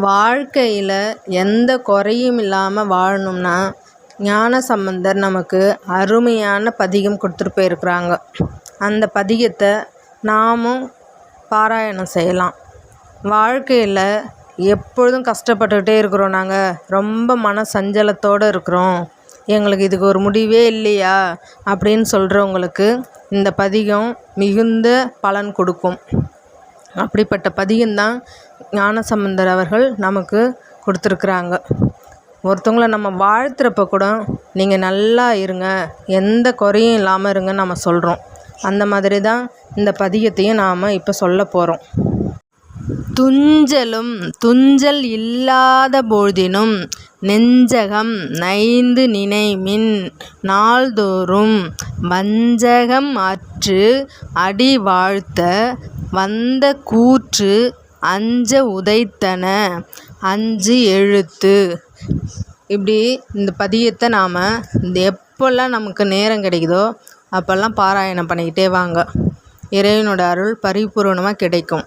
வாழ்க்கையில் எந்த குறையும் இல்லாமல் வாழணும்னா ஞான சம்பந்தர் நமக்கு அருமையான பதிகம் கொடுத்துட்டு போயிருக்கிறாங்க. அந்த பதிகத்தை நாமும் பாராயணம் செய்யலாம். வாழ்க்கையில் எப்பொழுதும் கஷ்டப்பட்டுக்கிட்டே இருக்கிறோம் நாங்கள் ரொம்ப மன சஞ்சலத்தோடு இருக்கிறோம். எங்களுக்கு இதுக்கு ஒரு முடிவே இல்லையா? அப்படின்னு சொல்கிறவங்களுக்கு இந்த பதிகம் மிகுந்த பலன் கொடுக்கும். அப்படிப்பட்ட பதியம்தான் ஞானசம்பந்தர் அவர்கள் நமக்கு கொடுத்துருக்குறாங்க. ஒருத்தவங்கள நம்ம வாழ்த்துறப்ப கூட நீங்கள் நல்லா இருங்க எந்த குறையும் இல்லாமல் இருங்கன்னு நம்ம சொல்கிறோம் அந்த மாதிரி தான் இந்த பதிகத்தையும் நாம் இப்போ சொல்ல போகிறோம் துஞ்சலும் துஞ்சல் இல்லாத பொழுதினும் நெஞ்சகம் நைந்து நினைமின் நாள்தோறும் வஞ்சகம் அற்று அடி வாழ்த்த வந்த கூற்று அஞ்ச உதைத்தன. அஞ்சு எழுத்து. இப்படி இந்த பதியத்தை நாம் இந்த எப்போல்லாம் நமக்கு நேரம் கிடைக்குதோ அப்போல்லாம் பாராயணம் பண்ணிக்கிட்டே வாங்க. இறைவனோட அருள் பரிபூரணமாக கிடைக்கும்.